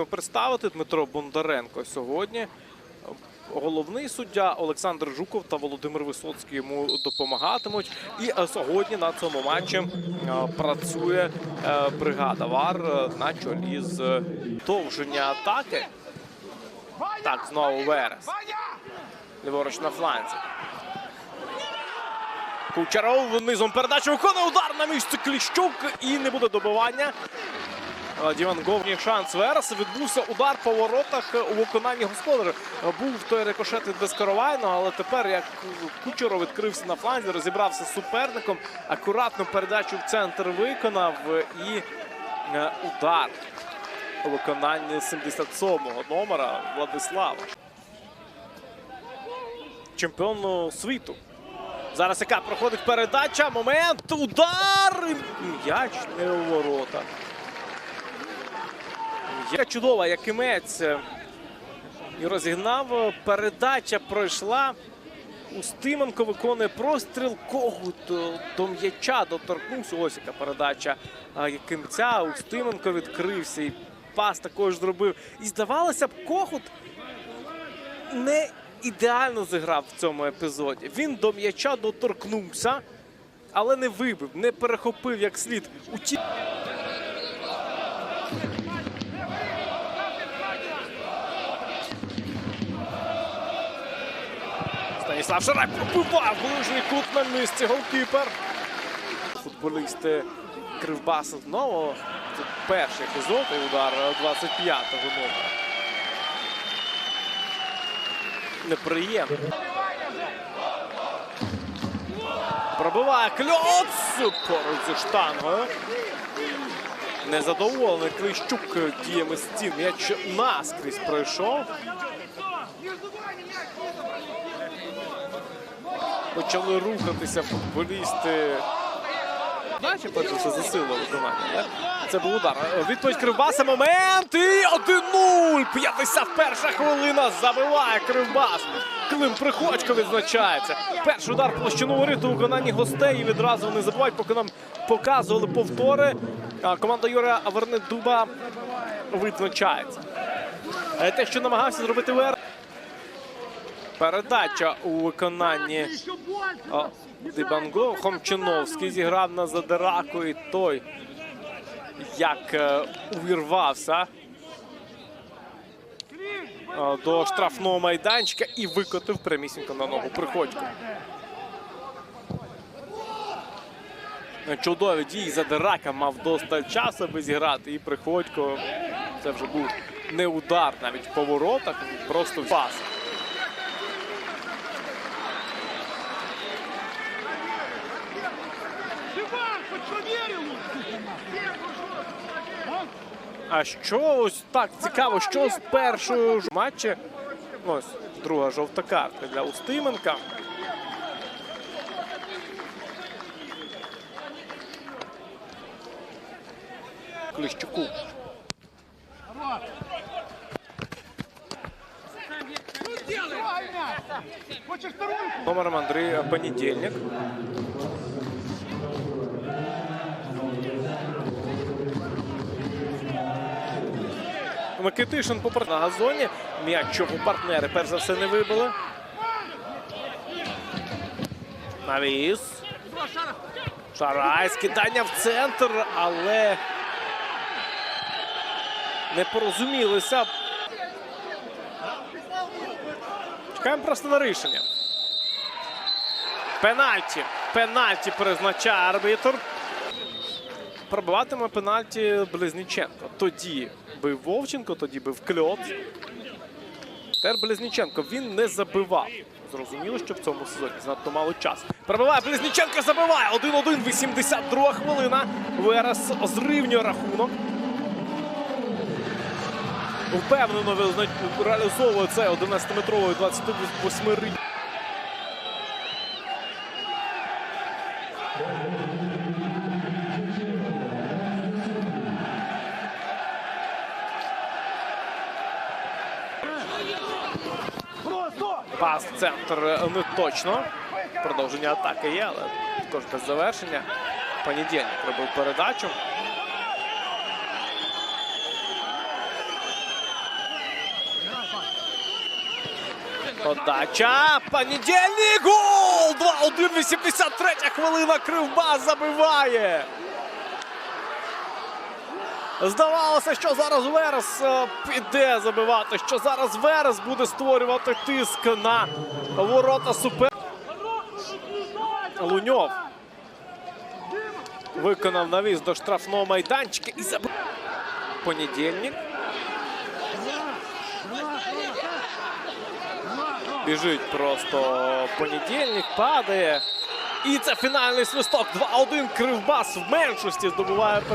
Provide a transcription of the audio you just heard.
потрібно представити. Дмитро Бондаренко сьогодні. Головний суддя Олександр Жуков та Володимир Висоцький йому допомагатимуть. І е, сьогодні на цьому матчі е, працює е, бригада ВАР на чолі з довження атаки. Так, знову Верес. Ліворуч на фланзі. Кучеров низом передачі виконує удар на місце Кліщук і не буде добивання. Е, Дівангов шанс Вереса. Відбувся удар по воротах у виконанні господаря. Був той рикошет від Безкоровайного, але тепер як Кучеров відкрився на фланзі, розібрався з суперником. Акуратну передачу в центр виконав і е, удар у виконанні 77-го номера Владислава. Чемпіону світу. Зараз яка проходить передача. Момент. Удар. М'яч не у ворота. Яка чудова, як імець. І розігнав. Передача пройшла. Устименко виконує простріл. Когут до м'яча доторкнувся. Ось яка передача Якимця. Устименко відкрився. І пас також зробив. І здавалося б, Когут не ідеально зіграв в цьому епізоді. Він до м'яча доторкнувся, але не вибив, не перехопив як слід. Уті... Станіслав Шарай пробивав ближній кут на місці. Голкіпер. Футболісти Кривбаса знову. Це перший епізод удар 25-го номера. Неприємно. Пробиває кльоц поруч зі штангою. Незадоволений Клищук діями стін. М'яч наскрізь пройшов. Почали рухатися футболісти. Бачите, перше, що засилило виконання. Це був удар. Відповідь Кривбаса. Момент. І 1-0. 51 хвилина. Забиває Кривбас. Клим Приходько відзначається. Перший удар площину воріт у виконанні гостей. І відразу вони забувають, поки нам показували повтори. Команда Юрія Авернедуба відзначається. Е, Те, що намагався зробити Вер. Передача у виконанні Дибанго. Хомчиновський зіграв на Задираку і той як е, увірвався е, до штрафного майданчика і викотив прямісінько на ногу Приходько. Чудові дії Задирака мав досталь часу, аби зіграти. І Приходько це вже був не удар навіть в поворотах, просто пас. А що ось так цікаво, що з першого ж матчі? Ось друга жовта картка для Устименка. Клищуку. Ну сделай! мяч! Хочешь вторую? Номером Андрій Понедільник. Микитишин попер на газоні. М'яч чого партнери перш за все не вибили. Навіс. Шарай, скидання в центр, але не порозумілися. Чекаємо просто на рішення. Пенальті. Пенальті призначає арбітр. Пробиватиме пенальті Близніченко. Тоді бив Вовченко, тоді бив Кльот. Тепер Близніченко він не забивав. Зрозуміло, що в цьому сезоні занадто мало часу. Пробиває Близніченко, забиває. 1-1, 82 хвилина. Верес зрівнює рахунок. Впевнено реалізовує це 11-метровий 28 рік. Пас в центр е, не точно. Продовження атаки є, але також без завершення. Понедільник робив передачу. Подача. Понедільник. Гол! 2-1, 83 хвилина. Кривба забиває. Здавалося, що зараз Верес е, піде забивати, що зараз Верес буде створювати тиск на ворота супер. Луньов виконав навіс до штрафного майданчика і забив. Понедільник. Біжить просто понедільник, падає. І це фінальний свисток. 2-1 Кривбас в меншості здобуває перемогу.